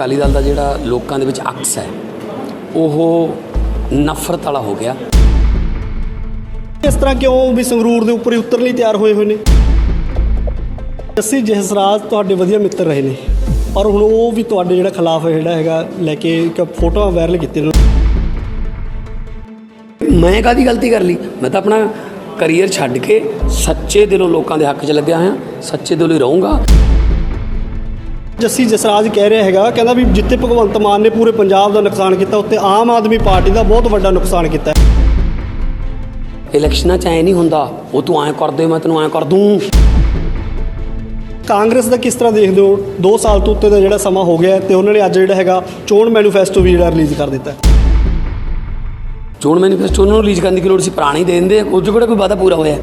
ਅਕਾਲੀ ਦਲ ਦਾ ਜਿਹੜਾ ਲੋਕਾਂ ਦੇ ਵਿੱਚ ਅਕਸ ਹੈ ਉਹ ਨਫ਼ਰਤ ਵਾਲਾ ਹੋ ਗਿਆ। ਇਸ ਤਰ੍ਹਾਂ ਕਿਉਂ ਵੀ ਸੰਗਰੂਰ ਦੇ ਉੱਪਰ ਹੀ ਉਤਰਨ ਲਈ ਤਿਆਰ ਹੋਏ ਹੋਏ ਨੇ? ਜੱਸੀ ਜਹਸਰਾਜ ਤੁਹਾਡੇ ਵਧੀਆ ਮਿੱਤਰ ਰਹੇ ਨੇ ਪਰ ਹੁਣ ਉਹ ਵੀ ਤੁਹਾਡੇ ਜਿਹੜਾ ਖਿਲਾਫ ਜਿਹੜਾ ਹੈਗਾ ਲੈ ਕੇ ਇੱਕ ਫੋਟੋਆਂ ਵਾਇਰਲ ਕੀਤੀਆਂ ਨੇ। ਮੈਂ ਕਾਦੀ ਗਲਤੀ ਕਰ ਲਈ? ਮੈਂ ਤਾਂ ਆਪਣਾ ਕੈਰੀਅਰ ਛੱਡ ਕੇ ਸੱਚੇ ਦਿਲੋਂ ਲੋਕਾਂ ਦੇ ਹੱਕ 'ਚ ਲੱਗਿਆ ਹੋਇਆ ਸੱਚੇ ਦਿਲੋਂ ਹੀ ਰਹੂੰਗਾ। ਜੱਸੀ ਜਸਰਾਜ ਕਹਿ ਰਿਹਾ ਹੈਗਾ ਕਹਿੰਦਾ ਵੀ ਜਿੱਥੇ ਭਗਵੰਤ ਮਾਨ ਨੇ ਪੂਰੇ ਪੰਜਾਬ ਦਾ ਨੁਕਸਾਨ ਕੀਤਾ ਉੱਤੇ ਆਮ ਆਦਮੀ ਪਾਰਟੀ ਦਾ ਬਹੁਤ ਵੱਡਾ ਨੁਕਸਾਨ ਕੀਤਾ। ਇਲੈਕਸ਼ਨਾਂ 'ਚ ਐ ਨਹੀਂ ਹੁੰਦਾ ਉਹ ਤੂੰ ਐਂ ਕਰ ਦੇ ਮੈਂ ਤੈਨੂੰ ਐਂ ਕਰ ਦੂੰ। ਕਾਂਗਰਸ ਦਾ ਕਿਸ ਤਰ੍ਹਾਂ ਦੇਖਦੇ ਹੋ? 2 ਸਾਲ ਤੋਂ ਉੱਤੇ ਦਾ ਜਿਹੜਾ ਸਮਾਂ ਹੋ ਗਿਆ ਤੇ ਉਹਨਾਂ ਨੇ ਅੱਜ ਜਿਹੜਾ ਹੈਗਾ ਚੋਣ ਮੈਨੀਫੈਸਟੋ ਵੀ ਜਿਹੜਾ ਰਿਲੀਜ਼ ਕਰ ਦਿੱਤਾ ਚੋਣ ਮੈਨੀਫੈਸਟੋ ਨੂੰ ਰਿਲੀਜ਼ ਕਰਨ ਦੀ ਲੋੜ ਸੀ? ਪੁਰਾਣੀ ਦੇ ਦਿੰਦੇ ਉਹ 'ਚ ਕਿਹੜਾ ਕੋਈ ਵਾਅਦਾ ਪੂਰਾ ਹੋਇਆ।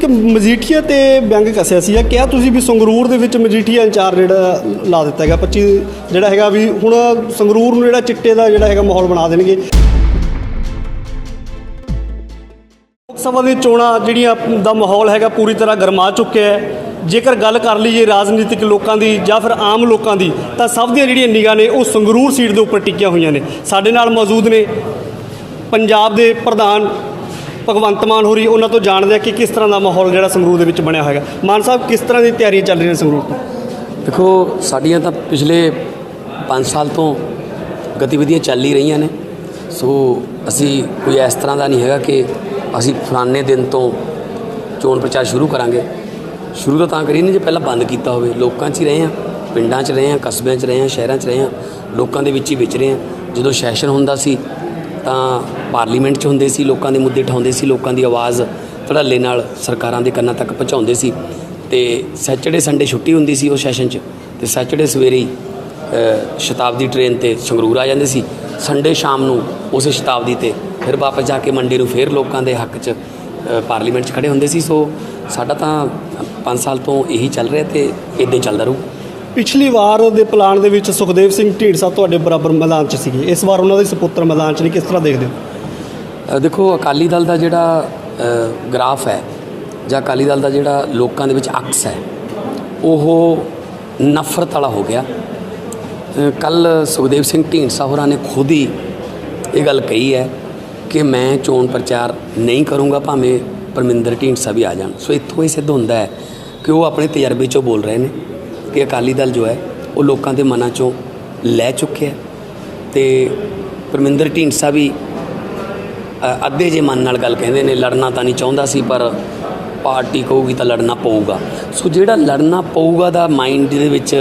ਕਿ ਮਜੀਠੀਆ ਤੇ ਵਿਅੰਗ ਕੱਸਿਆ ਸੀ ਕਿਹਾ ਤੁਸੀਂ ਵੀ ਸੰਗਰੂਰ ਦੇ ਵਿੱਚ ਮਜੀਠੀਆ ਇੰਚਾਰਜ ਜਿਹੜਾ ਲਾ ਦਿੱਤਾ ਹੈਗਾ 25 ਜਿਹੜਾ ਹੈਗਾ ਵੀ ਹੁਣ ਸੰਗਰੂਰ ਨੂੰ ਜਿਹੜਾ ਚਿੱਟੇ ਦਾ ਜਿਹੜਾ ਹੈਗਾ ਮਾਹੌਲ ਬਣਾ ਦੇਣਗੇ। ਲੋਕ ਸਭਾ ਦੀ ਚੋਣਾਂ ਜਿਹੜੀਆਂ ਦਾ ਮਾਹੌਲ ਹੈਗਾ ਪੂਰੀ ਤਰ੍ਹਾਂ ਗਰਮਾ ਚੁੱਕਿਆ ਹੈ। ਜੇਕਰ ਗੱਲ ਕਰ ਲਈਏ ਰਾਜਨੀਤਿਕ ਲੋਕਾਂ ਦੀ ਜਾਂ ਫਿਰ ਆਮ ਲੋਕਾਂ ਦੀ, ਤਾਂ ਸਭ ਦੀਆਂ ਜਿਹੜੀਆਂ ਨਿਗਾਹ ਨੇ ਉਹ ਸੰਗਰੂਰ ਸੀਟ ਦੇ ਉੱਪਰ ਟਿਕੀਆਂ ਹੋਈਆਂ ਨੇ। ਸਾਡੇ ਨਾਲ ਮੌਜੂਦ ਨੇ ਪੰਜਾਬ ਦੇ ਪ੍ਰਧਾਨ ਭਗਵੰਤ ਮਾਨ ਹੋਰੀ ਉਹਨਾਂ ਤੋਂ ਜਾਣਦੇ ਆ ਕਿ ਕਿਸ ਤਰ੍ਹਾਂ ਦਾ ਮਾਹੌਲ ਜਿਹੜਾ ਸੰਗਰੂਰ ਦੇ ਵਿੱਚ ਬਣਿਆ ਹੋਇਆ ਮਾਨ ਸਾਹਿਬ, ਕਿਸ ਤਰ੍ਹਾਂ ਦੀ ਤਿਆਰੀਆਂ ਚੱਲ ਰਹੀਆਂ ਨੇ ਸੰਗਰੂਰ ਤੋਂ? ਦੇਖੋ, ਸਾਡੀਆਂ ਤਾਂ ਪਿਛਲੇ 5 ਸਾਲ ਤੋਂ ਗਤੀਵਿਧੀਆਂ ਚੱਲ ਹੀ ਰਹੀਆਂ ਨੇ। ਸੋ ਅਸੀਂ ਕੋਈ ਇਸ ਤਰ੍ਹਾਂ ਦਾ ਨਹੀਂ ਹੈਗਾ ਕਿ ਅਸੀਂ ਫਲਾਣੇ ਦਿਨ ਤੋਂ ਚੋਣ ਪ੍ਰਚਾਰ ਸ਼ੁਰੂ ਕਰਾਂਗੇ। ਸ਼ੁਰੂ ਤਾਂ ਤਾਂ ਕਰੀ ਨਹੀਂ, ਜੇ ਪਹਿਲਾਂ ਬੰਦ ਕੀਤਾ ਹੋਵੇ। ਲੋਕਾਂ 'ਚ ਹੀ ਰਹੇ ਆ ਪਿੰਡਾਂ 'ਚ ਰਹੇ ਆ ਕਸਬਿਆਂ 'ਚ ਰਹੇ ਆ ਸ਼ਹਿਰਾਂ 'ਚ ਰਹੇ ਆ ਲੋਕਾਂ ਦੇ ਵਿੱਚ ਹੀ ਵਿਚ ਰਹੇ ਆ ਜਦੋਂ ਸੈਸ਼ਨ ਹੁੰਦਾ ਸੀ ਤਾਂ ਪਾਰਲੀਮੈਂਟ 'ਚ ਹੁੰਦੇ ਸੀ, ਲੋਕਾਂ ਦੇ ਮੁੱਦੇ ਉਠਾਉਂਦੇ ਸੀ, ਲੋਕਾਂ ਦੀ ਆਵਾਜ਼ ਧੜੱਲੇ ਨਾਲ ਸਰਕਾਰਾਂ ਦੇ ਕੰਨਾਂ ਤੱਕ ਪਹੁੰਚਾਉਂਦੇ ਸੀ। ਤੇ ਸੈਚਰਡੇ ਸੰਡੇ ਛੁੱਟੀ ਹੁੰਦੀ ਸੀ ਉਹ ਸੈਸ਼ਨ 'ਚ, ਤੇ ਸੈਚਰਡੇ ਸਵੇਰੇ ਹੀ ਸ਼ਤਾਬਦੀ ਟ੍ਰੇਨ ਤੇ ਸੰਗਰੂਰ ਆ ਜਾਂਦੇ ਸੀ। ਸੰਡੇ ਸ਼ਾਮ ਨੂੰ ਉਸੇ ਸ਼ਤਾਬਦੀ ਤੇ ਫਿਰ ਵਾਪਸ ਜਾ ਕੇ ਮੰਡੇ ਨੂੰ ਫਿਰ ਲੋਕਾਂ ਦੇ ਹੱਕ 'ਚ ਪਾਰਲੀਮੈਂਟ 'ਚ ਖੜੇ ਹੁੰਦੇ ਸੀ। ਸੋ ਸਾਡਾ ਤਾਂ 5 ਸਾਲ ਤੋਂ ਇਹੀ ਚੱਲ ਰਿਹਾ ਤੇ ਇਦਾਂ ਹੀ ਚੱਲਦਾ ਰਹੂ। ਪਿਛਲੀ ਵਾਰ ਦੇ ਪਲਾਨ ਦੇ ਵਿੱਚ ਸੁਖਦੇਵ ਸਿੰਘ ਢੀਂਡਸਾ ਤੁਹਾਡੇ ਬਰਾਬਰ ਮੈਦਾਨ 'ਚ ਸੀਗੇ। ਇਸ ਵਾਰ ਉਹਨਾਂ ਦੇ ਸੁਪੁੱਤਰ ਮੈਦਾਨ 'ਚ ਨਹੀਂ ਕਿਸ ਤਰ੍ਹਾਂ ਦੇਖਦੇ ਹੋ? ਦੇਖੋ ਅਕਾਲੀ ਦਲ ਦਾ ਜਿਹੜਾ ਅ, ਗ੍ਰਾਫ ਹੈ ਜਾਂ ਅਕਾਲੀ ਦਲ ਦਾ ਜਿਹੜਾ ਲੋਕਾਂ ਦੇ ਵਿੱਚ ਅਕਸ ਹੈ ਉਹ ਨਫ਼ਰਤ ਵਾਲਾ ਹੋ ਗਿਆ। ਕੱਲ ਸੁਖਦੇਵ ਸਿੰਘ ਢੀਂਡਸਾ ਹੋਰਾਂ ਨੇ ਖੁਦ ਹੀ ਇਹ ਗੱਲ ਕਹੀ ਹੈ ਕਿ ਮੈਂ ਚੋਣ ਪ੍ਰਚਾਰ ਨਹੀਂ ਕਰੂੰਗਾ ਭਾਵੇਂ ਪਰਮਿੰਦਰ ਢੀਂਡਸਾ ਵੀ ਆ ਜਾਣ। ਸੋ ਇੱਥੋਂ ਇਹ ਸਿੱਧ ਹੁੰਦਾ ਹੈ ਕਿ ਉਹ ਆਪਣੇ ਤਜਰਬੇ ਚੋਂ ਬੋਲ ਰਹੇ ਨੇ। ਕਿ ਅਕਾਲੀ ਦਲ ਜੋ ਹੈ, ਉਹ ਲੋਕਾਂ ਦੇ ਮਨਾਂ ਚੋਂ ਲੈ ਚੁੱਕਿਆ ਹੈ ਤੇ ਪਰਮਿੰਦਰ ਢੀਂਡਸਾ ਵੀ ਅੱਧੇ ਜੇ ਮਨ ਨਾਲ ਗੱਲ ਕਹਿੰਦੇ ਨੇ, ਲੜਨਾ ਤਾਂ ਨਹੀਂ ਚਾਹੁੰਦਾ ਸੀ, ਪਰ ਪਾਰਟੀ ਕਹੂਗੀ ਤਾਂ ਲੜਨਾ ਪਊਗਾ। ਸੋ ਜਿਹੜਾ ਲੜਨਾ ਪਊਗਾ ਦਾ ਮਾਈਂਡ ਦੇ ਵਿੱਚ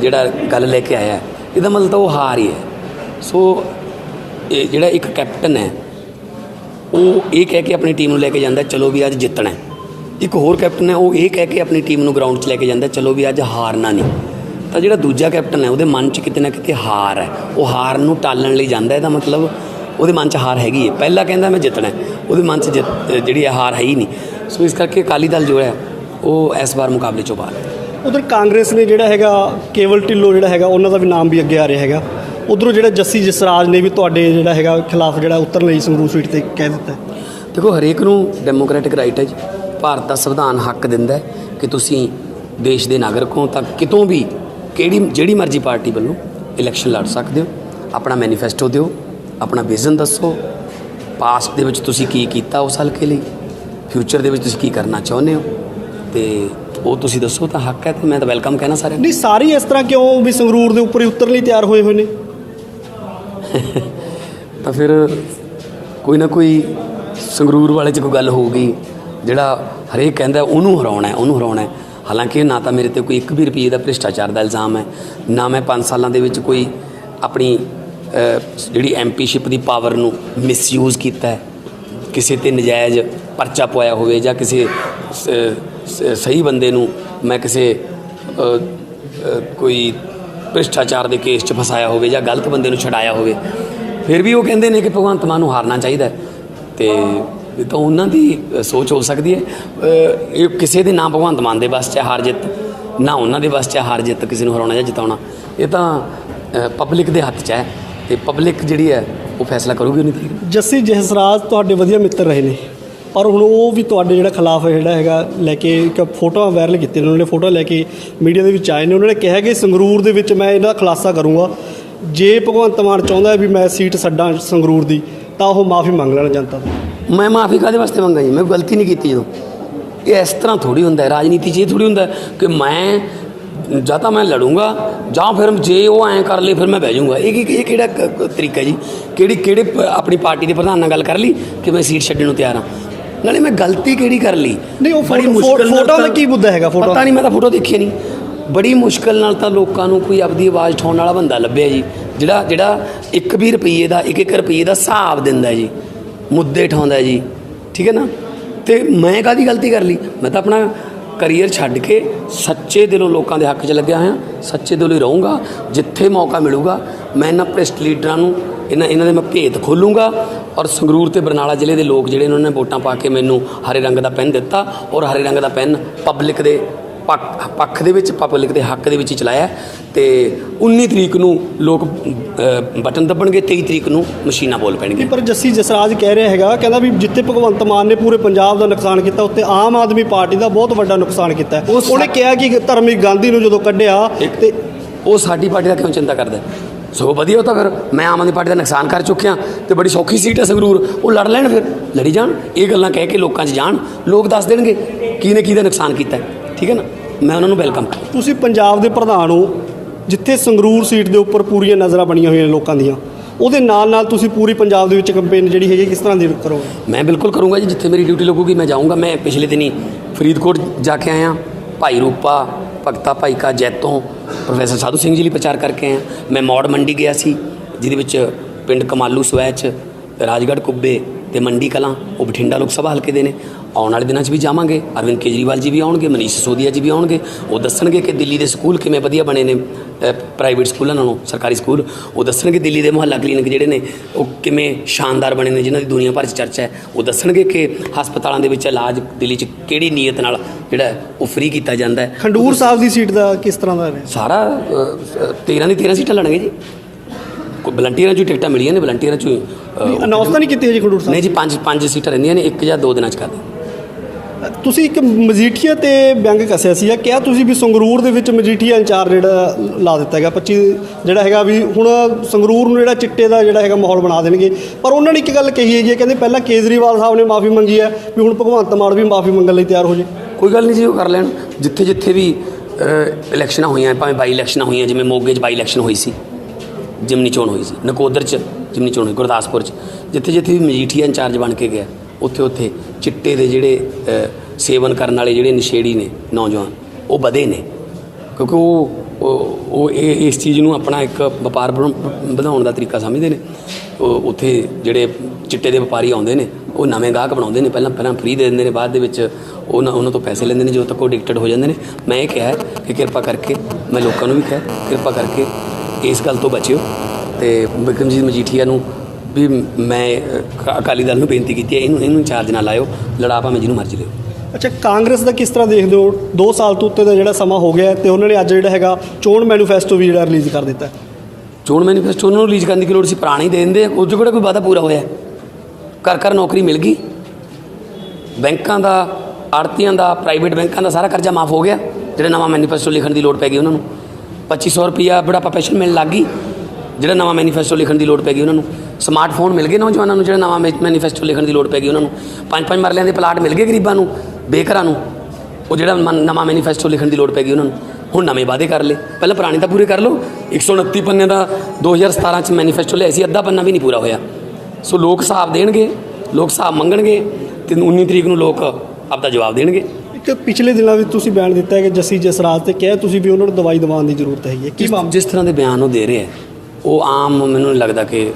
ਜਿਹੜਾ ਗੱਲ ਲੈ ਕੇ ਆਇਆ ਇਹਦਾ ਮਤਲਬ ਤਾਂ ਉਹ ਹਾਰ ਹੀ ਹੈ। ਸੋ ਇਹ ਜਿਹੜਾ ਇੱਕ ਕੈਪਟਨ ਹੈ, ਉਹ ਇਹ ਕਹਿ ਕੇ ਆਪਣੀ ਟੀਮ ਨੂੰ ਲੈ ਕੇ ਜਾਂਦਾ ਚਲੋ ਵੀ ਅੱਜ ਜਿੱਤਣਾ ਹੈ। ਇੱਕ ਹੋਰ ਕੈਪਟਨ ਹੈ ਉਹ ਇਹ ਕਹਿ ਕੇ ਆਪਣੀ ਟੀਮ ਨੂੰ ਗਰਾਊਂਡ 'ਚ ਲੈ ਕੇ ਜਾਂਦਾ ਚਲੋ ਵੀ ਅੱਜ ਹਾਰਨਾ ਨਹੀਂ। ਤਾਂ ਜਿਹੜਾ ਦੂਜਾ ਕੈਪਟਨ ਹੈ ਉਹਦੇ ਮਨ 'ਚ ਕਿਤੇ ਨਾ ਕਿਤੇ ਹਾਰ ਹੈ। ਉਹ ਹਾਰ ਨੂੰ ਟਾਲਣ ਲਈ ਜਾਂਦਾ ਇਹਦਾ ਮਤਲਬ ਉਹਦੇ ਮਨ 'ਚ ਹਾਰ ਹੈਗੀ ਹੈ। ਪਹਿਲਾਂ ਕਹਿੰਦਾ ਮੈਂ ਜਿੱਤਣਾ ਉਹਦੇ ਮਨ 'ਚ ਜਿਹੜੀ ਹਾਰ ਹੈ ਹੀ ਨਹੀਂ। ਸੋ ਇਸ ਕਰਕੇ ਅਕਾਲੀ ਦਲ ਜੋ ਹੈ ਉਹ ਇਸ ਵਾਰ ਮੁਕਾਬਲੇ 'ਚੋਂ ਬਾਹਰ ਹੈ। ਉਧਰ ਕਾਂਗਰਸ ਨੇ ਜਿਹੜਾ ਹੈਗਾ ਕੇਵਲ ਢਿੱਲੋਂ ਜਿਹੜਾ ਹੈਗਾ ਉਹਨਾਂ ਦਾ ਵੀ ਨਾਮ ਵੀ ਅੱਗੇ ਆ ਰਿਹਾ ਹੈਗਾ। ਉਧਰੋਂ ਜਿਹੜਾ ਜੱਸੀ ਜਸਰਾਜ ਨੇ ਵੀ ਤੁਹਾਡੇ ਜਿਹੜਾ ਹੈਗਾ ਖਿਲਾਫ ਜਿਹੜਾ ਉਤਰਨ ਲਈ ਸੰਗਰੂਰ ਸੀਟ ਤੇ ਕਹਿ ਦਿੱਤਾ। ਦੇਖੋ ਹਰੇਕ ਨੂੰ ਡੈਮੋਕ੍ਰੈਟਿਕ ਰਾਈਟ ਹੈ ਜੀ। ਭਾਰਤ ਦਾ ਸੰਵਿਧਾਨ ਹੱਕ ਦਿੰਦਾ ਹੈ ਕਿ ਤੁਸੀਂ ਦੇਸ਼ ਦੇ ਨਾਗਰਿਕ ਹੋ ਤਾਂ ਕਿਤੋਂ ਵੀ ਕਿਹੜੀ ਜਿਹੜੀ ਮਰਜ਼ੀ ਪਾਰਟੀ ਵੱਲੋਂ ਇਲੈਕਸ਼ਨ ਲੜ ਸਕਦੇ ਹੋ। ਆਪਣਾ ਮੈਨੀਫੈਸਟੋ ਦਿਓ ਆਪਣਾ ਵਿਜ਼ਨ ਦੱਸੋ। ਪਾਸਟ ਦੇ ਵਿੱਚ ਤੁਸੀਂ ਕੀ ਕੀਤਾ ਉਸ ਹਲਕੇ ਲਈ? ਫਿਊਚਰ ਦੇ ਵਿੱਚ ਤੁਸੀਂ ਕੀ ਕਰਨਾ ਚਾਹੁੰਦੇ ਹੋ? ਤੇ ਉਹ ਤੁਸੀਂ ਦੱਸੋ ਤਾਂ ਹੱਕ ਹੈ ਤੇ ਮੈਂ ਤਾਂ ਵੈਲਕਮ ਕਹਿਣਾ ਸਾਰਿਆਂ ਨੂੰ। ਨਹੀਂ ਸਾਰੇ ਇਸ ਤਰ੍ਹਾਂ ਕਿਉਂ ਵੀ ਸੰਗਰੂਰ ਦੇ ਉੱਪਰ ਹੀ ਉਤਰਨ ਲਈ ਤਿਆਰ ਹੋਏ ਹੋਏ ਨੇ? ਤਾਂ ਫਿਰ ਕੋਈ ਨਾ ਕੋਈ ਸੰਗਰੂਰ ਵਾਲੇ 'ਚ ਕੋਈ ਗੱਲ ਹੋਊਗੀ। ਜਿਹੜਾ ਹਰੇਕ ਕਹਿੰਦਾ ਉਹਨੂੰ ਹਰਾਉਣਾ ਹੈ ਉਹਨੂੰ ਹਰਾਉਣਾ ਹੈ ਹਾਲਾਂਕਿ ਨਾ ਤਾਂ ਮੇਰੇ ਤੇ ਕੋਈ 1 ਵੀ ਰੁਪਏ ਦਾ ਭ੍ਰਿਸ਼ਟਾਚਾਰ ਦਾ ਇਲਜ਼ਾਮ ਹੈ ਨਾ ਮੈਂ 5 ਸਾਲਾਂ ਦੇ ਵਿੱਚ ਕੋਈ ਆਪਣੀ ਅ, ਜਿਹੜੀ ਐਮਪੀਸ਼ਿਪ ਦੀ ਪਾਵਰ ਨੂੰ ਮਿਸਯੂਜ਼ ਕੀਤਾ ਹੈ ਕਿਸੇ ਤੇ ਨਜਾਇਜ਼ ਪਰਚਾ ਪਵਾਇਆ ਹੋਵੇ ਜਾਂ ਕਿਸੇ ਸ- ਸਹੀ ਬੰਦੇ ਨੂੰ ਮੈਂ ਕਿਸੇ ਕੋਈ ਭ੍ਰਿਸ਼ਟਾਚਾਰ ਦੇ ਕੇਸ 'ਚ ਫਸਾਇਆ ਹੋਵੇ ਜਾਂ ਗਲਤ ਬੰਦੇ ਨੂੰ ਛਡਾਇਆ ਹੋਵੇ ਫਿਰ ਵੀ ਉਹ ਕਹਿੰਦੇ ਨੇ ਕਿ ਭਗਵੰਤ ਮਾਨ ਨੂੰ ਹਾਰਨਾ ਚਾਹੀਦਾ ਹੈ। ਤੇ ਤਾਂ ਉਹਨਾਂ ਦੀ ਸੋਚ ਹੋ ਸਕਦੀ ਹੈ। ਇਹ ਕਿਸੇ ਦੇ ਨਾਮ ਭਗਵੰਤ ਮਾਨ ਦੇ ਬਸ 'ਚ ਹਾਰ ਜਿੱਤ। ਨਾ ਉਹਨਾਂ ਦੇ ਬਸ 'ਚ ਹੈ, ਹਾਰ ਜਿੱਤ, ਕਿਸੇ ਨੂੰ ਹਰਾਉਣਾ ਜਾਂ ਜਿਤਾਉਣਾ। ਇਹ ਤਾਂ ਪਬਲਿਕ ਦੇ ਹੱਥ 'ਚ ਹੈ ਤੇ ਪਬਲਿਕ ਜਿਹੜੀ ਹੈ, ਉਹ ਫੈਸਲਾ ਕਰੂਗੀ ਨਹੀਂ ਠੀਕ ਜੱਸੀ, ਜਹਸਰਾਜ ਤੁਹਾਡੇ ਵਧੀਆ ਮਿੱਤਰ ਰਹੇ ਨੇ। ਪਰ ਹੁਣ ਉਹ ਵੀ ਤੁਹਾਡੇ ਜਿਹੜਾ ਖਿਲਾਫ ਜਿਹੜਾ ਹੈਗਾ, ਲੈ ਕੇ ਇੱਕ ਫੋਟੋਆਂ ਵਾਇਰਲ ਕੀਤੀਆਂ ਨੇ, ਉਹਨਾਂ ਨੇ ਫੋਟੋ ਲੈ ਕੇ ਮੀਡੀਆ ਦੇ ਵਿੱਚ ਆਏ ਨੇ। ਉਹਨਾਂ ਨੇ ਕਿਹਾ ਕਿ ਸੰਗਰੂਰ ਦੇ ਵਿੱਚ ਮੈਂ ਇਹਦਾ ਖੁਲਾਸਾ ਕਰੂੰਗਾ। ਜੇ ਭਗਵੰਤ ਮਾਨ ਚਾਹੁੰਦਾ ਵੀ ਮੈਂ ਸੀਟ ਛੱਡਾਂ ਸੰਗਰੂਰ ਦੀ, ਤਾਂ ਉਹ ਮਾਫੀ ਮੰਗ ਲੈਣ ਜਨਤਾ ਤੋਂ। ਮੈਂ ਮਾਫੀ ਕਾਦੇ ਵਾਸਤੇ ਮੰਗਾ ਜੀ? ਮੈਂ ਗਲਤੀ ਨਹੀਂ ਕੀਤੀ ਜਦੋਂ। ਇਹ ਇਸ ਤਰ੍ਹਾਂ ਥੋੜੀ ਹੁੰਦਾ ਹੈ ਰਾਜਨੀਤੀ 'ਚ ਇਹ ਥੋੜੀ ਹੁੰਦਾ ਕਿ ਮੈਂ ਜਾਂ ਤਾਂ ਮੈਂ ਲੜੂੰਗਾ ਜਾਂ ਫਿਰ ਜੇ ਉਹ ਐਂ ਕਰ ਲੇ ਫਿਰ ਮੈਂ ਬਹਿ ਜਾਊਂਗਾ। ਇਹ ਕੀ ਇਹ ਕਿਹੜਾ ਤਰੀਕਾ ਜੀ? ਕਿਹੜੀ ਕਿਹੜੇ ਆਪਣੀ ਪਾਰਟੀ ਦੇ ਪ੍ਰਧਾਨ ਨਾਲ ਗੱਲ ਕਰ ਲਈ ਕਿ ਮੈਂ ਸੀਟ ਛੱਡਣ ਨੂੰ ਤਿਆਰ ਹਾਂ? ਨਾਲੇ ਮੈਂ ਗਲਤੀ ਕਿਹੜੀ ਕਰ ਲਈ? ਨਹੀਂ, ਉਹ ਬੜੀ ਫੋਟੋ- ਮੁਸ਼ਕਿਲ ਨਾਲ ਫੋਟੋ ਦਾ ਕੀ ਮੁੱਦਾ ਹੈਗਾ, ਫੋਟੋ? ਪਤਾ ਨਹੀਂ ਮੈਂ ਤਾਂ ਫੋਟੋ ਦੇਖੀ ਨਹੀਂ। ਬੜੀ ਮੁਸ਼ਕਲ ਨਾਲ ਤਾਂ ਲੋਕਾਂ ਨੂੰ ਕੋਈ ਆਪਦੀ ਆਵਾਜ਼ ਉਠਾਉਣ ਵਾਲਾ ਬੰਦਾ ਲੱਭਿਆ ਜੀ ਜਿਹੜਾ ਜਿਹੜਾ 1 ਵੀ ਰੁਪਏ ਦਾ 1 1 ਰੁਪਏ ਦਾ ਹਿਸਾਬ ਦਿੰਦਾ ਜੀ। ਮੁੱਦੇ ਉਠਾਉਂਦਾ ਜੀ, ਠੀਕ ਹੈ ਨਾ? ਤੇ ਮੈਂ ਕਾਦੀ ਗਲਤੀ ਕਰ ਲਈ? ਮੈਂ ਤਾਂ ਆਪਣਾ ਕਰੀਅਰ ਛੱਡ ਕੇ ਸੱਚੇ ਦਿਲੋਂ ਲੋਕਾਂ ਦੇ ਹੱਕ 'ਚ ਲੱਗਿਆ ਹੋਇਆ, ਸੱਚੇ ਦਿਲੋਂ ਹੀ ਰਹੂੰਗਾ, ਜਿੱਥੇ ਮੌਕਾ ਮਿਲੂਗਾ, ਮੈਂ ਇਹਨਾਂ ਭ੍ਰਿਸ਼ਟ ਲੀਡਰਾਂ ਨੂੰ, ਇਹਨਾਂ ਇਹਨਾਂ ਦੇ ਮੈਂ ਭੇਤ ਖੋਲੂੰਗਾ ਔਰ ਸੰਗਰੂਰ ਤੇ ਬਰਨਾਲਾ ਜ਼ਿਲ੍ਹੇ ਦੇ ਲੋਕ ਜਿਹੜੇ ਉਹਨਾਂ ਨੇ ਵੋਟਾਂ ਪਾ ਕੇ ਮੈਨੂੰ ਹਰੇ ਰੰਗ ਦਾ ਪੈਨ ਦਿੱਤਾ ਔਰ ਹਰੇ ਰੰਗ ਦਾ ਪੈਨ ਪਬਲਿਕ ਦੇ ਪੱਖ ਪੱਖ ਦੇ ਵਿੱਚ ਪਬਲਿਕ ਦੇ ਹੱਕ ਦੇ ਵਿੱਚ ਚਲਾਇਆ ਤੇ 19 ਤਰੀਕ ਨੂੰ ਲੋਕ ਬਟਨ ਦੱਬਣਗੇ 23 ਤਰੀਕ ਨੂੰ ਮਸ਼ੀਨਾਂ ਬੋਲ ਪੈਣਗੇ ਪਰ ਜੱਸੀ ਜਸਰਾਜ ਕਹਿ ਰਿਹਾ ਹੈਗਾ ਕਹਿੰਦਾ ਵੀ ਜਿੱਥੇ ਭਗਵੰਤ ਮਾਨ ਨੇ ਪੂਰੇ ਪੰਜਾਬ ਦਾ ਨੁਕਸਾਨ ਕੀਤਾ ਉੱਤੇ ਆਮ ਆਦਮੀ ਪਾਰਟੀ ਦਾ ਬਹੁਤ ਵੱਡਾ ਨੁਕਸਾਨ ਕੀਤਾ ਉਹਨੇ ਕਿਹਾ ਕਿ ਧਰਮਿਕ ਗਾਂਧੀ ਨੂੰ ਜਦੋਂ ਕੱਢਿਆ ਤੇ ਉਹ ਸਾਡੀ ਪਾਰਟੀ ਦਾ ਕਿਉਂ ਚਿੰਤਾ ਕਰਦਾ? ਸਗੋਂ ਵਧੀਆ ਉਹ ਤਾਂ ਫਿਰ ਮੈਂ ਆਮ ਆਦਮੀ ਪਾਰਟੀ ਦਾ ਨੁਕਸਾਨ ਕਰ ਚੁੱਕਿਆ ਤੇ ਬੜੀ ਸੌਖੀ ਸੀਟ ਹੈ ਸੰਗਰੂਰ ਉਹ ਲੜ ਲੈਣ ਫਿਰ ਲੜੀ ਜਾਣ ਇਹ ਗੱਲਾਂ ਕਹਿ ਕੇ ਲੋਕਾਂ 'ਚ ਜਾਣ ਲੋਕ ਦੱਸ ਦੇਣਗੇ ਕਿਹਨੇ ਕਿਹਦਾ ਨੁਕਸਾਨ ਕੀਤਾ ਹੈ। ਠੀਕ ਹੈ ਨਾ? ਮੈਂ ਉਹਨਾਂ ਨੂੰ ਵੈਲਕਮ ਕਰਦਾ। ਤੁਸੀਂ ਪੰਜਾਬ ਦੇ ਪ੍ਰਧਾਨ ਹੋ ਜਿੱਥੇ ਸੰਗਰੂਰ ਸੀਟ ਦੇ ਉੱਪਰ ਪੂਰੀਆਂ ਨਜ਼ਰਾਂ ਬਣੀਆਂ ਹੋਈਆਂ ਨੇ ਲੋਕਾਂ ਦੀਆਂ। ਉਹਦੇ ਨਾਲ ਨਾਲ ਤੁਸੀਂ ਪੂਰੀ ਪੰਜਾਬ ਦੇ ਵਿੱਚ ਕੰਪੇਨ ਜਿਹੜੀ ਹੈਗੀ ਕਿਸ ਤਰ੍ਹਾਂ ਦੀ ਕਰੋਗੇ? ਮੈਂ ਬਿਲਕੁਲ ਕਰੂੰਗਾ ਜੀ ਜਿੱਥੇ ਮੇਰੀ ਡਿਊਟੀ ਲੱਗੂਗੀ ਮੈਂ ਜਾਊਂਗਾ। ਮੈਂ ਪਿਛਲੇ ਦਿਨੀ ਫਰੀਦਕੋਟ ਜਾ ਕੇ ਆਇਆ। ਭਾਈ ਰੂਪਾ ਭਗਤਾ ਭਾਈ ਕਾ ਜੈਤੋਂ ਪ੍ਰੋਫੈਸਰ ਸਾਧੂ ਸਿੰਘ ਜੀ ਲਈ ਪ੍ਰਚਾਰ ਕਰਕੇ ਆਇਆ। ਮੈਂ ਮੌੜ ਮੰਡੀ ਗਿਆ ਸੀ ਜਿਹਦੇ ਵਿੱਚ ਪਿੰਡ ਕਮਾਲੂ ਸਵੈਚ ਰਾਜਗੜ੍ਹ ਕੁੱਬੇ ਤੇ ਮੰਡੀ ਕਲਾਂ ਉਹ ਬਠਿੰਡਾ ਲੋਕ ਸਭਾ ਹਲਕੇ ਦੇ ਨੇ। ਆਉਣ ਵਾਲੇ ਦਿਨਾਂ 'ਚ ਵੀ ਜਾਵਾਂਗੇ ਅਰਵਿੰਦ ਕੇਜਰੀਵਾਲ ਜੀ ਵੀ ਆਉਣਗੇ ਮਨੀਸ਼ ਸਿਸੋਦੀਆ ਜੀ ਵੀ ਆਉਣਗੇ। ਉਹ ਦੱਸਣਗੇ ਕਿ ਦਿੱਲੀ ਦੇ ਸਕੂਲ ਕਿਵੇਂ ਵਧੀਆ ਬਣੇ ਨੇ ਪ੍ਰਾਈਵੇਟ ਸਕੂਲਾਂ ਨਾਲੋਂ ਸਰਕਾਰੀ ਸਕੂਲ। ਉਹ ਦੱਸਣਗੇ ਦਿੱਲੀ ਦੇ ਮੁਹੱਲਾ ਕਲੀਨਿਕ ਜਿਹੜੇ ਨੇ ਉਹ ਕਿਵੇਂ ਸ਼ਾਨਦਾਰ ਬਣੇ ਨੇ ਜਿਨ੍ਹਾਂ ਦੀ ਦੁਨੀਆ ਭਰ 'ਚ ਚਰਚਾ ਹੈ। ਉਹ ਦੱਸਣਗੇ ਕਿ ਹਸਪਤਾਲਾਂ ਦੇ ਵਿੱਚ ਇਲਾਜ ਦਿੱਲੀ 'ਚ ਕਿਹੜੀ ਨੀਅਤ ਨਾਲ ਜਿਹੜਾ ਉਹ ਫ੍ਰੀ ਕੀਤਾ ਜਾਂਦਾ ਹੈ। ਖੰਡੂਰ ਸਾਹਿਬ ਦੀ ਸੀਟ ਦਾ ਕਿਸ ਤਰ੍ਹਾਂ ਦਾ ਰਿਹਾ ਸਾਰਾ 13 ਦੀ 13 ਸੀਟਾਂ ਲੜਨਗੇ ਜੀ। ਵਲੰਟੀਅਰਾਂ 'ਚੋਂ ਟਿਕਟਾਂ ਮਿਲੀਆਂ ਨੇ ਵਲੰਟੀਅਰਾਂ 'ਚੋਂ ਅਨਾਉਂਸ ਤਾਂ ਨਹੀਂ ਕੀਤੀ ਹੈ ਜੀ ਖੰਡੂਰ ਸਾਹਿਬ? ਨਹੀਂ ਜੀ ਪੰਜ ਪੰਜ ਸੀਟਾਂ ਰਹਿੰਦੀਆਂ ਨੇ ਇੱਕ ਜਾਂ ਦੋ ਦਿਨਾਂ 'ਚ ਕਰਦੇ ਤੁਸੀਂ ਇੱਕ ਮਜੀਠੀਆ ਤੇ ਵਿਅੰਗ ਕੱਸਿਆ ਸੀ ਕਿਹਾ ਤੁਸੀਂ ਵੀ ਸੰਗਰੂਰ ਦੇ ਵਿੱਚ ਮਜੀਠੀਆ ਇੰਚਾਰਜ ਜਿਹੜਾ ਲਾ ਦਿੱਤਾ ਹੈਗਾ 25 ਜਿਹੜਾ ਹੈਗਾ ਵੀ ਹੁਣ ਸੰਗਰੂਰ ਨੂੰ ਜਿਹੜਾ ਚਿੱਟੇ ਦਾ ਜਿਹੜਾ ਹੈਗਾ ਮਾਹੌਲ ਬਣਾ ਦੇਣਗੇ। ਪਰ ਉਹਨਾਂ ਨੇ ਇੱਕ ਗੱਲ ਕਹੀ ਹੈਗੀ ਹੈ, ਕਹਿੰਦੇ ਪਹਿਲਾਂ ਕੇਜਰੀਵਾਲ ਸਾਹਿਬ ਨੇ ਮਾਫੀ ਮੰਗੀ ਹੈ ਵੀ ਹੁਣ ਭਗਵੰਤ ਮਾਨ ਵੀ ਮਾਫੀ ਮੰਗਣ ਲਈ ਤਿਆਰ ਹੋ ਜੇ। ਕੋਈ ਗੱਲ ਨਹੀਂ ਜੀ, ਉਹ ਕਰ ਲੈਣ। ਜਿੱਥੇ ਜਿੱਥੇ ਵੀ ਇਲੈਕਸ਼ਨਾਂ ਹੋਈਆਂ, ਭਾਵੇਂ ਬਾਈ ਇਲੈਕਸ਼ਨਾਂ ਹੋਈਆਂ, ਜਿਵੇਂ ਮੋਗੇ 'ਚ ਬਾਈ ਇਲੈਕਸ਼ਨ ਹੋਈ ਸੀ, ਜਿਮਨੀ ਚੋਣ ਹੋਈ ਸੀ, ਨਕੋਦਰ 'ਚ ਜਿਮਨੀ ਚੋਣ ਹੋਈ, ਗੁਰਦਾਸਪੁਰ 'ਚ। ਜਿੱਥੇ ਜਿੱਥੇ ਵੀ ਮਜੀਠੀਆ ਇੰਚਾਰਜ ਬਣ ਕੇ ਗਿਆ ਉੱਥੇ ਉੱਥੇ ਚਿੱਟੇ ਦੇ ਜਿਹੜੇ ਸੇਵਨ ਕਰਨ ਵਾਲੇ ਜਿਹੜੇ ਨਸ਼ੇੜੀ ਨੇ ਨੌਜਵਾਨ, ਉਹ ਵਧੇ ਨੇ। ਕਿਉਂਕਿ ਉਹ ਉਹ ਇਹ, ਇਸ ਚੀਜ਼ ਨੂੰ ਆਪਣਾ ਇੱਕ ਵਪਾਰ ਬਣ- ਵਧਾਉਣ ਦਾ ਤਰੀਕਾ ਸਮਝਦੇ ਨੇ। ਉਹ ਉੱਥੇ ਜਿਹੜੇ ਚਿੱਟੇ ਦੇ ਵਪਾਰੀ ਆਉਂਦੇ ਨੇ, ਉਹ ਨਵੇਂ ਗਾਹਕ ਬਣਾਉਂਦੇ ਨੇ। ਪਹਿਲਾਂ ਪਹਿਲਾਂ ਫ੍ਰੀ ਦੇ ਦਿੰਦੇ ਨੇ, ਬਾਅਦ ਦੇ ਵਿੱਚ ਉਹਨਾਂ ਉਹਨਾਂ ਤੋਂ ਪੈਸੇ ਲੈਂਦੇ ਨੇ, ਜਦੋਂ ਤੱਕ ਉਹ ਐਡਿਕਟਡ ਹੋ ਜਾਂਦੇ ਨੇ। ਮੈਂ ਇਹ ਕਿਹਾ ਕਿ ਕਿਰਪਾ ਕਰਕੇ, ਮੈਂ ਲੋਕਾਂ ਨੂੰ ਵੀ ਕਿਹਾ, ਕਿਰਪਾ ਕਰਕੇ ਇਸ ਗੱਲ ਤੋਂ ਬਚਿਓ। ਤੇ ਬਿਕਰਮਜੀਤ ਮਜੀਠੀਆ ਨੂੰ ਵੀ ਮੈਂ ਅਕਾਲੀ ਦਲ ਨੂੰ ਬੇਨਤੀ ਕੀਤੀ ਹੈ, ਇਹਨੂੰ ਇਹਨੂੰ ਚਾਰਜ ਨਾ ਲਾਇਓ। ਲੜਾ ਭਾਵੇਂ ਜਿਹਨੂੰ ਮਰਜ਼ੀ ਲਿਓ ਅੱਛਾ, ਕਾਂਗਰਸ ਦਾ ਕਿਸ ਤਰ੍ਹਾਂ ਦੇਖਦੇ ਹੋ? 2 ਸਾਲ ਤੋਂ ਉੱਤੇ ਦਾ ਜਿਹੜਾ ਸਮਾਂ ਹੋ ਗਿਆ ਹੈ ਤੇ ਉਹਨਾਂ ਨੇ ਅੱਜ ਜਿਹੜਾ ਹੈਗਾ ਚੋਣ ਮੈਨੀਫੈਸਟੋ ਵੀ ਜਿਹੜਾ ਰਿਲੀਜ਼ ਕਰ ਦਿੱਤਾ ਚੋਣ ਮੈਨੀਫੈਸਟੋ ਉਹਨਾਂ ਨੂੰ ਰਿਲੀਜ਼ ਕਰਨ ਦੀ ਕੀ ਲੋੜ ਸੀ? ਪੁਰਾਣੇ ਹੀ ਦੇ ਦਿੰਦੇ ਆ। ਉਹ 'ਚੋਂ ਕਿਹੜਾ ਕੋਈ ਵਾਅਦਾ ਪੂਰਾ ਹੋਇਆ? ਘਰ ਘਰ ਨੌਕਰੀ ਮਿਲ ਗਈ। ਬੈਂਕਾਂ ਦਾ, ਆੜਤੀਆਂ ਦਾ, ਪ੍ਰਾਈਵੇਟ ਬੈਂਕਾਂ ਦਾ ਸਾਰਾ ਕਰਜ਼ਾ ਮਾਫ ਹੋ ਗਿਆ। ਜਿਹੜਾ ਨਵਾਂ ਮੈਨੀਫੈਸਟੋ ਲਿਖਣ ਦੀ ਲੋੜ ਪੈ ਗਈ ਉਹਨਾਂ ਨੂੰ। 2500 ਰੁਪਿਆ ਬੁਢਾਪਾ ਪੈਨਸ਼ਨ ਮਿਲਣ ਲੱਗ ਗਈ। ਜਿਹੜਾ ਨਵਾਂ ਮੈਨੀਫੈਸਟੋ ਲਿਖਣ ਦੀ ਲੋੜ ਪੈ ਗਈ ਉਹਨਾਂ ਨੂੰ। ਸਮਾਰਟਫੋਨ ਮਿਲ ਗਏ ਨੌਜਵਾਨਾਂ ਨੂੰ, ਜਿਹੜਾ ਨਵਾਂ ਮੈਨੀਫੈਸਟੋ ਲਿਖਣ ਦੀ ਲੋੜ ਪੈ ਗਈ ਉਹਨਾਂ ਨੂੰ। ਪੰਜ ਪੰਜ ਮਰਲਿਆਂ ਦੇ ਪਲਾਟ ਮਿਲ ਗਏ ਗਰੀਬਾਂ ਨੂੰ। ਬੇਘਰਾਂ ਨੂੰ। ਉਹ ਜਿਹੜਾ ਨਵਾਂ ਮੈਨੀਫੈਸਟੋ ਲਿਖਣ ਦੀ ਲੋੜ ਪੈ ਗਈ ਉਹਨਾਂ ਨੂੰ। ਹੁਣ ਨਵੇਂ ਵਾਅਦੇ ਕਰ ਲਏ। ਪਹਿਲਾਂ ਪੁਰਾਣੇ ਤਾਂ ਪੂਰੇ ਕਰ ਲਓ। 129 ਪੰਨੇ ਦਾ 2017 ਚ ਮੈਨੀਫੈਸਟੋ ਲਿਆਇਆ ਸੀ ਅੱਧਾ ਪੰਨਾ ਵੀ ਨਹੀਂ ਪੂਰਾ ਹੋਇਆ। ਸੋ ਲੋਕ ਹਿਸਾਬ ਦੇਣਗੇ ਲੋਕ ਹਿਸਾਬ ਮੰਗਣਗੇ ਤੇ 19 ਤਰੀਕ ਨੂੰ ਲੋਕ ਆਪਦਾ ਜਵਾਬ ਦੇਣਗੇ। ਇੱਕ ਪਿਛਲੇ ਦਿਨਾਂ ਵਿੱਚ ਤੁਸੀਂ ਬਿਆਨ ਦਿੱਤਾ ਹੈ ਕਿ ਜੱਸੀ ਜਸਰਾਜ ਤੇ ਕਿਹਾ ਤੁਸੀਂ ਵੀ ਉਹਨਾਂ ਨੂੰ ਦਵਾਈ ਦਿਵਾਉਣ ਦੀ ਜ਼ਰੂਰਤ ਹੈਗੀ ਹੈ। ਕੀ ਮਾਮਲਾ? ਜਿਸ ਤਰ੍ਹਾਂ ਦੇ ਬਿਆਨ ਉਹ ਦੇ ਰਿਹਾ ਹੈ, ਉਹ ਆਮ ਮੈਨੂੰ ਨਹੀਂ ਲੱਗਦਾ ਕਿ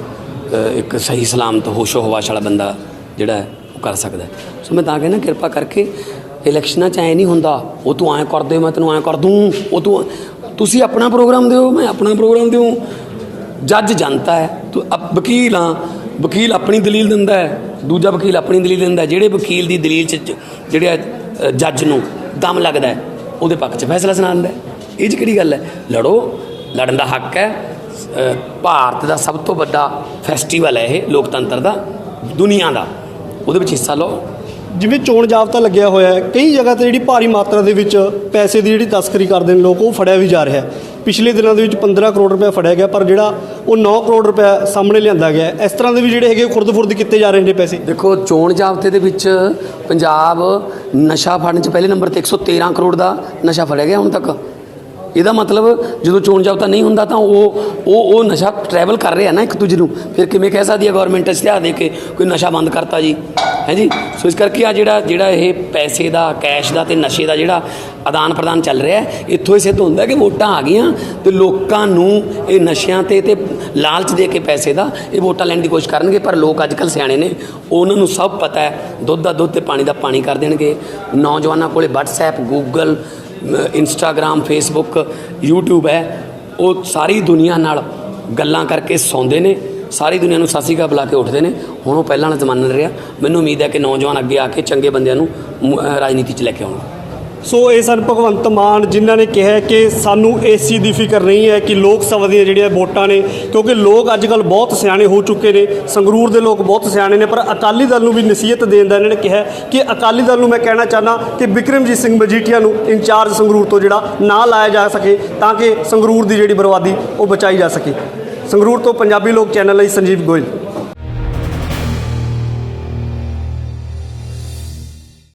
ਇੱਕ ਸਹੀ ਸਲਾਮਤ ਹੋਸ਼ੋ ਹਵਾਸ਼ ਵਾਲਾ ਬੰਦਾ ਜਿਹੜਾ ਉਹ ਕਰ ਸਕਦਾ ਸੋ ਮੈਂ ਤਾਂ ਕਹਿੰਦਾ ਕਿਰਪਾ ਕਰਕੇ ਇਲੈਕਸ਼ਨਾਂ 'ਚ ਐ ਨਹੀਂ ਹੁੰਦਾ ਉਹ ਤੂੰ ਐਂ ਕਰ ਦੇ ਮੈਂ ਤੈਨੂੰ ਐਂ ਕਰ ਦੂੰ ਉਹ ਤੂੰ ਤੁਸੀਂ ਆਪਣਾ ਪ੍ਰੋਗਰਾਮ ਦਿਓ ਮੈਂ ਆਪਣਾ ਪ੍ਰੋਗਰਾਮ ਦਿਓ ਜੱਜ ਜਨਤਾ ਹੈ ਤੂੰ ਵਕੀਲ ਹਾਂ ਵਕੀਲ ਆਪਣੀ ਦਲੀਲ ਦਿੰਦਾ ਹੈ ਦੂਜਾ ਵਕੀਲ ਆਪਣੀ ਦਲੀਲ ਦਿੰਦਾ ਜਿਹੜੇ ਵਕੀਲ ਦੀ ਦਲੀਲ 'ਚ ਜਿਹੜੇ ਅ, ਜੱਜ ਨੂੰ ਦਮ ਲੱਗਦਾ ਹੈ ਉਹਦੇ ਪੱਖ 'ਚ ਫੈਸਲਾ ਸੁਣਾਉਂਦਾ ਹੈ। ਇਹ 'ਚ ਕਿਹੜੀ ਗੱਲ ਹੈ? ਲੜੋ ਲੜਨ ਦਾ ਹੱਕ ਹੈ ਭਾਰਤ ਦਾ ਸਭ ਤੋਂ ਵੱਡਾ ਫੈਸਟੀਵਲ ਹੈ ਇਹ ਲੋਕਤੰਤਰ ਦਾ ਦੁਨੀਆ ਦਾ। ਉਹਦੇ ਵਿੱਚ ਹਿੱਸਾ ਲਓ। ਜਿਵੇਂ ਚੋਣ ਜਾਬਤਾ ਲੱਗਿਆ ਹੋਇਆ ਹੈ ਕਈ ਜਗ੍ਹਾ ਤੇ ਜਿਹੜੀ ਭਾਰੀ ਮਾਤਰਾ ਦੇ ਵਿੱਚ ਪੈਸੇ ਦੀ ਜਿਹੜੀ ਤਸਕਰੀ ਕਰਦੇ ਨੇ ਲੋਕ ਉਹ ਫੜਿਆ ਵੀ ਜਾ ਰਿਹਾ ਹੈ। ਪਿਛਲੇ ਦਿਨਾਂ ਦੇ ਵਿੱਚ 15 ਕਰੋੜ ਰੁਪਏ ਫੜਿਆ ਗਿਆ ਪਰ ਜਿਹੜਾ ਉਹ 9 ਕਰੋੜ ਰੁਪਏ ਸਾਹਮਣੇ ਲਿਆਂਦਾ ਗਿਆ। ਇਸ ਤਰ੍ਹਾਂ ਦੇ ਵੀ ਜਿਹੜੇ ਹੈਗੇ ਖੁਰਦ-ਫੁਰਦ ਕੀਤੇ ਜਾ ਰਹੇ ਨੇ ਪੈਸੇ। ਦੇਖੋ ਚੋਣ ਜਾਬਤੇ ਦੇ ਵਿੱਚ ਪੰਜਾਬ ਨਸ਼ਾ ਫੜਨ ਚ ਪਹਿਲੇ ਨੰਬਰ ਤੇ 113 ਕਰੋੜ ਦਾ ਨਸ਼ਾ ਫੜਿਆ ਗਿਆ ਹੁਣ ਤੱਕ। ਇਹਦਾ ਮਤਲਬ ਜਦੋਂ ਚੋਣ ਜਾਬਤਾ ਨਹੀਂ ਹੁੰਦਾ ਤਾਂ ਉਹ ਉਹ ਉਹ ਨਸ਼ਾ ਟਰੈਵਲ ਕਰ ਰਿਹਾ ਨਾ ਇੱਕ ਦੂਜੇ ਨੂੰ। ਫਿਰ ਕਿਵੇਂ ਕਹਿ ਸਕਦੀ ਹੈ ਗਵਰਨਮੈਂਟ ਇਸ਼ਤਿਹਾਰ ਦੇ ਕੇ ਕੋਈ ਨਸ਼ਾ ਬੰਦ ਕਰਤਾ ਜੀ? ਹੈ ਜੀ? ਸੋ ਇਸ ਕਰਕੇ ਆ ਜਿਹੜਾ ਜਿਹੜਾ ਇਹ ਪੈਸੇ ਦਾ ਕੈਸ਼ ਦਾ ਤੇ ਨਸ਼ੇ ਦਾ ਜਿਹੜਾ ਆਦਾਨ ਪ੍ਰਦਾਨ ਚੱਲ ਰਿਹਾ ਹੈ, ਇੱਥੋਂ ਹੀ ਸਿੱਧ ਹੁੰਦਾ ਕਿ ਵੋਟਾਂ ਆ ਗਈਆਂ ਤੇ ਲੋਕਾਂ ਨੂੰ ਇਹ ਨਸ਼ਿਆਂ ਤੇ ਤੇ ਲਾਲਚ ਦੇ ਕੇ ਪੈਸੇ ਦਾ ਇਹ ਵੋਟਾਂ ਲੈਣ ਦੀ ਕੋਸ਼ਿਸ਼ ਕਰਨਗੇ, ਪਰ ਲੋਕ ਅੱਜ ਕੱਲ੍ਹ ਸਿਆਣੇ ਨੇ। ਉਹਨਾਂ ਨੂੰ ਸਭ ਪਤਾ ਹੈ, ਦੁੱਧ ਦਾ ਦੁੱਧ ਤੇ ਪਾਣੀ ਦਾ ਪਾਣੀ ਕਰ ਦੇਣਗੇ। ਨੌਜਵਾਨਾਂ ਕੋਲੇ WhatsApp, Google Instagram Facebook YouTube ਹੈ। ਉਹ ਸਾਰੀ ਦੁਨੀਆ ਨਾਲ ਗੱਲਾਂ ਕਰਕੇ ਸੌਂਦੇ ਨੇ। ਸਾਰੀ ਦੁਨੀਆ ਨੂੰ ਸਾਸੀ ਕਾ ਬੁਲਾ ਕੇ ਉੱਠਦੇ ਨੇ। ਹੁਣ ਉਹ ਪਹਿਲਾਂ ਵਾਲਾ ਜ਼ਮਾਨਾ ਰਿਹਾ। ਮੈਨੂੰ ਉਮੀਦ ਹੈ ਕਿ ਨੌਜਵਾਨ ਅੱਗੇ ਆ ਕੇ ਚੰਗੇ ਬੰਦਿਆਂ ਨੂੰ ਰਾਜਨੀਤੀ 'ਚ ਲੈ ਕੇ ਆਉਣਗੇ। ਸੋ ਇਹ ਸਨ ਭਗਵੰਤ ਮਾਨ, ਜਿਨ੍ਹਾਂ ਨੇ ਕਿਹਾ ਕਿ ਸਾਨੂੰ ਇਸ ਚੀਜ਼ ਦੀ ਫਿਕਰ ਨਹੀਂ ਹੈ ਕਿ ਲੋਕ ਸਭਾ ਦੀਆਂ ਜਿਹੜੀਆਂ ਵੋਟਾਂ ਨੇ, ਕਿਉਂਕਿ ਲੋਕ ਅੱਜ ਕੱਲ ਬਹੁਤ ਸਿਆਣੇ ਹੋ ਚੁੱਕੇ ਨੇ, ਸੰਗਰੂਰ ਦੇ ਲੋਕ ਬਹੁਤ ਸਿਆਣੇ ਨੇ, ਪਰ ਅਕਾਲੀ ਦਲ ਨੂੰ ਵੀ ਨਸੀਹਤ ਦੇਣ ਦਾ ਇਹਨਾਂ ਨੇ ਕਿਹਾ ਕਿ ਅਕਾਲੀ ਦਲ ਨੂੰ ਮੈਂ ਕਹਿਣਾ ਚਾਹਨਾ ਕਿ ਬਿਕਰਮਜੀਤ ਸਿੰਘ ਮਜੀਠੀਆ ਨੂੰ ਇੰਚਾਰਜ ਸੰਗਰੂਰ ਤੋਂ ਜਿਹੜਾ ਨਾ ਲਾਇਆ ਜਾ ਸਕੇ, ਤਾਂ ਕਿ ਸੰਗਰੂਰ ਦੀ ਜਿਹੜੀ ਬਰਬਾਦੀ ਉਹ ਬਚਾਈ ਜਾ ਸਕੇ। ਸੰਗਰੂਰ ਤੋਂ ਪੰਜਾਬੀ ਲੋਕ ਚੈਨਲ ਲਈ ਸੰਜੀਵ ਗੋਇਲ।